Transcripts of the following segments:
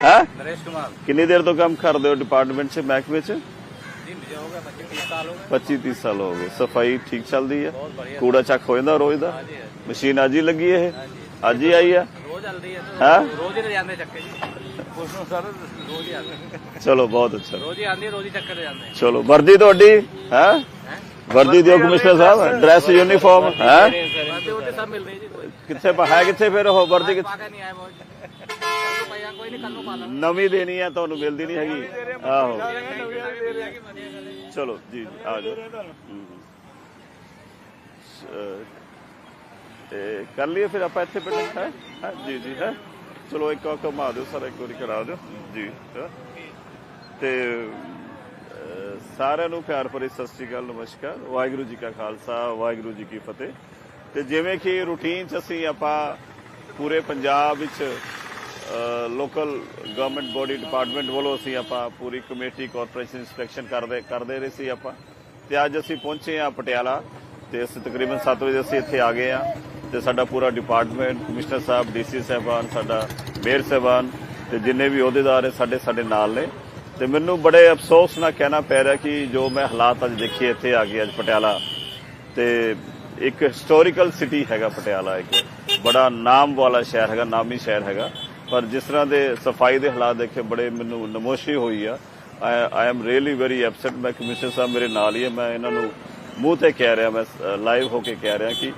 ਹੈ नरेश कुमार ਕਿੰਨੀ ਦੇਰ ਤੋਂ ਕੰਮ ਕਰਦੇ ਹੋ ਡਿਪਾਰਟਮੈਂਟ 'ਚ ਮਹਿਕਮੇ 'ਚ जी मुझे हो गया पच्चीस तीस साल हो गए 25 30 ਸਾਲ ਹੋ ਗਏ ਸਫਾਈ ਠੀਕ ਚੱਲਦੀ ਹੈ बहुत बढ़िया ਕੂੜਾ ਚੱਕ ਹੋ ਜਾਂਦਾ ਰੋਜ਼ ਦਾ हाँ जी हाँ ਮਸ਼ੀਨ ਅੱਜ ਹੀ ਲੱਗੀ ਇਹ ਅੱਜ ਹੀ ਆਈ ਆ जी। रोज चल रही है तो हाँ? रोज ही जाते चक्के जी पुष्णु सर रोज ही आते ਚਲੋ ਬਹੁਤ ਅੱਛਾ रोज ही आते रोज ही चक्कर जाते हैं ਚਲੋ ਵਰਦੀ ਤੁਹਾਡੀ ਹੈ हैं? ਵਰਦੀ ਦਿਓ ਕਮਿਸ਼ਨਰ ਸਾਹਿਬ ਡਰੈਸ ਯੂਨੀਫਾਰਮ ਹੈ बातें होते सब मिल रही है जी कोई ਕਿੱਥੇ ਪਾ- ਹੈ ਕਿੱਥੇ ਫਿਰ ਉਹ ਵਰਦੀ ਕਿੱਥੇ पाका नहीं आया बहुत ਨਵੀਂ ਦੇਣੀ ਆ ਤੁਹਾਨੂੰ ਮਿਲਦੀ ਨਹੀਂ ਹੈਗੀ। ਆਹੋ। ਚਲੋ ਜੀ ਆ ਜਾਓ। ਤੇ ਕਰ ਲਈਏ ਫਿਰ ਆਪਾਂ ਇੱਥੇ ਬੈਠੇ ਹੈ? ਹੈ? ਜੀ ਜੀ ਹੈ? ਚਲੋ ਇੱਕ ਵਾਰ ਘੁਮਾ ਦਿਓ ਸਾਰਾ ਇੱਕ ਵਾਰੀ ਕਰਾ ਦਿਓ। ਜੀ। ਤੇ ਸਾਰਿਆਂ ਨੂੰ ਪਿਆਰ ਭਰੀ ਸਤਿ ਸ੍ਰੀ ਅਕਾਲ ਨਮਸਕਾਰ। ਵਾਹਿਗੁਰੂ ਜੀ ਕਾ ਖਾਲਸਾ ਵਾਹਿਗੁਰੂ ਜੀ ਕੀ ਫਤਿਹ। ਤੇ ਜਿਵੇਂ ਕਿ ਰੂਟੀਨ ਚ ਅਸੀਂ ਆਪਾਂ ਪੂਰੇ ਪੰਜਾਬ ਵਿੱਚ ਲੋਕਲ ਗਵਰਨਮੈਂਟ ਬੋਡੀ ਡਿਪਾਰਟਮੈਂਟ ਵੱਲੋਂ ਅਸੀਂ ਆਪਾਂ ਪੂਰੀ ਕਮੇਟੀ ਕਾਰਪੋਰੇਸ਼ਨ ਇਨਸਪੈਕਸ਼ਨ ਕਰਦੇ ਕਰਦੇ ਰਹੇ ਸੀ ਆਪਾਂ। ਤੇ ਅੱਜ ਅਸੀਂ ਪਹੁੰਚੇ ਆ ਪਟਿਆਲਾ। ਤੇ ਅਸੀਂ ਤਕਰੀਬਨ 7 ਵਜੇ ਅਸੀਂ ਇੱਥੇ ਆ ਗਏ ਆ ਤੇ ਸਾਡਾ ਪੂਰਾ ਡਿਪਾਰਟਮੈਂਟ ਕਮਿਸ਼ਨਰ ਸਾਹਿਬ ਡੀਸੀ ਸਾਹਿਬਾਨ, ਸਾਡਾ ਮੇਅਰ ਸਾਹਿਬਾਨ ਤੇ ਜਿੰਨੇ ਵੀ ਅਹੁਦੇਦਾਰ ਹੈ ਸਾਡੇ ਸਾਡੇ ਨਾਲ ਨੇ। ਤੇ ਮੈਨੂੰ ਬੜੇ ਅਫਸੋਸ ਨਾਲ ਕਹਿਣਾ ਪੈ ਰਿਹਾ ਕਿ ਜੋ ਮੈਂ ਹਾਲਾਤ ਅੱਜ ਦੇਖੇ ਇੱਥੇ ਆ ਕੇ ਅੱਜ ਪਟਿਆਲਾ। ਤੇ ਇੱਕ ਹਿਸਟੋਰੀਕਲ ਸਿਟੀ ਹੈਗਾ ਪਟਿਆਲਾ ਇੱਕ। ਬੜਾ ਨਾਮ ਵਾਲਾ ਸ਼ਹਿਰ ਹੈਗਾ, ਨਾਮੀ ਸ਼ਹਿਰ ਹੈਗਾ। ਪਰ ਜਿਸ ਤਰ੍ਹਾਂ ਦੇ ਸਫ਼ਾਈ ਦੇ ਹਾਲਾਤ ਦੇਖੇ ਬੜੇ ਮੈਨੂੰ ਨਮੋਸ਼ੀ ਹੋਈ ਆ। I am really very upset ਮੈਂ ਕਮਿਸ਼ਨਰ ਸਾਹਿਬ ਮੇਰੇ ਨਾਲ ਹੀ ਹੈ ਮੈਂ ਇਹਨਾਂ ਨੂੰ ਮੂੰਹ ਤੇ ਕਹਿ ਰਿਹਾ ਮੈਂ ਲਾਈਵ ਹੋ ਕੇ ਕਹਿ ਰਿਹਾ ਕਿ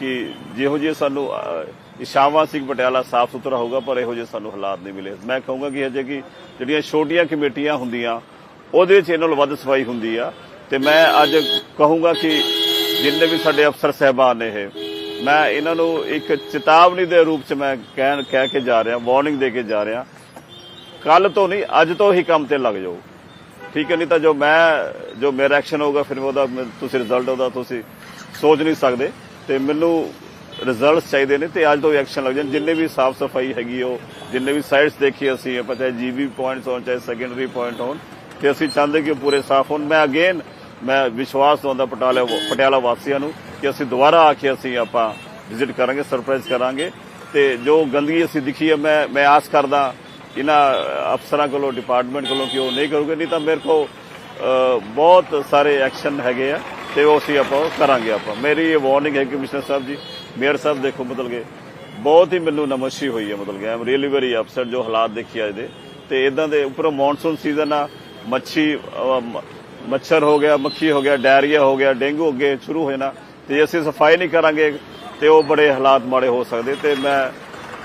ਕਿ ਜਿਹੋ ਜਿਹੇ ਸਾਨੂੰ ਅਹ, ਇਸ਼ਾਵਾ ਸਿੰਘ ਪਟਿਆਲਾ ਸਾਫ਼ ਸੁਥਰਾ ਹੋਊਗਾ ਪਰ ਇਹੋ ਜਿਹੇ ਸਾਨੂੰ ਹਾਲਾਤ ਨਹੀਂ ਮਿਲੇ। ਮੈਂ ਕਹੂੰਗਾ ਕਿ ਅਜੇ ਕਿ ਜਿਹੜੀਆਂ ਛੋਟੀਆਂ ਕਮੇਟੀਆਂ ਹੁੰਦੀਆਂ ਉਹਦੇ ਵਿੱਚ ਇਹਨਾਂ ਨੂੰ ਵੱਧ ਸਫ਼ਾਈ ਹੁੰਦੀ ਆ। ਤੇ ਮੈਂ ਅੱਜ ਕਹੂੰਗਾ ਕਿ ਜਿੰਨੇ ਵੀ ਸਾਡੇ ਅਫਸਰ ਸਹਿਬਾਨ ਨੇ ਇਹ ਮੈਂ ਇਹਨਾਂ ਨੂੰ ਇੱਕ ਚੇਤਾਵਨੀ ਦੇ ਰੂਪ ਚ ਮੈਂ ਕਹਿਣ, ਕਹਿ ਕੇ ਜਾ ਰਿਹਾ ਵਾਰਨਿੰਗ ਦੇ ਕੇ ਜਾ ਰਿਹਾ। ਕੱਲ ਤੋਂ ਨਹੀਂ, ਅੱਜ ਤੋਂ ਹੀ ਕੰਮ ਤੇ ਲੱਗ ਜਾਓ। ਠੀਕ ਹੈ, ਨਹੀਂ ਤਾਂ ਜੋ ਮੈਂ, ਜੋ ਮੇਰਾ ਐਕਸ਼ਨ ਹੋਊਗਾ, ਫਿਰ ਉਹਦਾ ਤੁਸੀਂ ਰਿਜ਼ਲਟ ਉਹਦਾ ਤੁਸੀਂ ਸੋਚ ਨਹੀਂ ਸਕਦੇ। ਤੇ ਮੈਨੂੰ ਰਿਜ਼ਲਟਸ ਚਾਹੀਦੇ ਨੇ ਤੇ ਅੱਜ ਤੋਂ ਐਕਸ਼ਨ ਲੱਗ ਜਾਣ। ਜਿੰਨੇ ਵੀ ਸਾਫ਼ ਸਫ਼ਾਈ ਹੈਗੀ ਉਹ, ਜਿੰਨੇ ਵੀ ਸਾਈਟਸ ਦੇਖੀ ਅਸੀਂ, ਆਪਾਂ ਚਾਹੇ ਜੀਵੀ ਪੁਆਇੰਟਸ ਹੋਣ, ਚਾਹੇ ਸੈਕੰਡਰੀ ਪੁਆਇੰਟ ਹੋਣ, ਤੇ ਅਸੀਂ ਚਾਹੁੰਦੇ ਕਿ ਉਹ ਪੂਰੇ ਸਾਫ਼ ਹੋਣ। ਮੈਂ ਅਗੇਨ ਮੈਂ ਵਿਸ਼ਵਾਸ ਦਵਾਉਂਦਾ ਪਟਿਆਲਾ ਪਟਿਆਲਾ ਵਾਸੀਆਂ ਨੂੰ ਕਿ ਅਸੀਂ ਦੁਬਾਰਾ ਆ ਕੇ ਅਸੀਂ ਆਪਾਂ ਵਿਜ਼ਿਟ ਕਰਾਂਗੇ ਸਰਪ੍ਰਾਈਜ਼ ਕਰਾਂਗੇ। ਤੇ ਜੋ ਗੰਦਗੀ ਅਸੀਂ ਦਿਖੀ ਹੈ, ਮੈਂ ਮੈਂ ਆਸ ਕਰਦਾ ਇਹਨਾਂ ਅਫਸਰਾਂ ਕੋਲੋਂ ਡਿਪਾਰਟਮੈਂਟ ਕੋਲੋਂ ਕਿ ਉਹ ਨਹੀਂ ਕਰੂਗੇ। ਨਹੀਂ ਤਾਂ ਮੇਰੇ ਕੋ ਬਹੁਤ ਸਾਰੇ ਐਕਸ਼ਨ ਹੈਗੇ ਆ ਤੇ ਉਹ ਅਸੀਂ ਆਪਾਂ ਉਹ ਕਰਾਂਗੇ ਆਪਾਂ। ਮੇਰੀ ਇਹ ਵਾਰਨਿੰਗ ਹੈ ਕਮਿਸ਼ਨਰ ਸਾਹਿਬ ਜੀ, ਮੇਅਰ ਸਾਹਿਬ ਦੇਖੋ ਮਤਲਬ ਕਿ ਬਹੁਤ ਹੀ ਮੈਨੂੰ ਨਮੋਸ਼ੀ ਹੋਈ ਹੈ ਮਤਲਬ ਕਿ ਆਮ ਰੀਅਲੀ ਵੈਰੀ ਅਪਸੈਟ ਜੋ ਹਾਲਾਤ ਦੇਖੀ ਅੱਜ ਦੇ। ਤੇ ਇਦਾਂ ਦੇ ਉੱਪਰੋਂ ਮੌਨਸੂਨ ਸੀਜ਼ਨ ਆ, ਮੱਛੀ ਮੱਛਰ ਹੋ ਗਿਆ, ਮੱਖੀ ਹੋ ਗਿਆ, ਡਾਇਰੀਆ ਹੋ ਗਿਆ, ਡੇਂਗੂ ਅੱਗੇ ਸ਼ੁਰੂ ਹੋ ਜਾਣਾ ਤੇ ਅਸੀਂ ਸਫ਼ਾਈ ਨਹੀਂ ਕਰਾਂਗੇ ਤੇ ਉਹ ਬੜੇ ਹਾਲਾਤ ਮਾੜੇ ਹੋ ਸਕਦੇ ਤੇ ਮੈਂ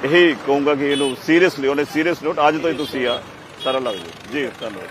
ਇਹੀ ਕਹੂੰਗਾ ਕਿ ਇਹਨੂੰ ਸੀਰੀਅਸਲੀ ਉਹਨੇ ਸੀਰੀਅਸ ਨੋਟ ਅੱਜ ਤੋਂ ਹੀ ਤੁਸੀਂ ਆ, ਸਾਰਾ ਲੱਗ ਜਾਓ ਜੀ, ਧੰਨਵਾਦ।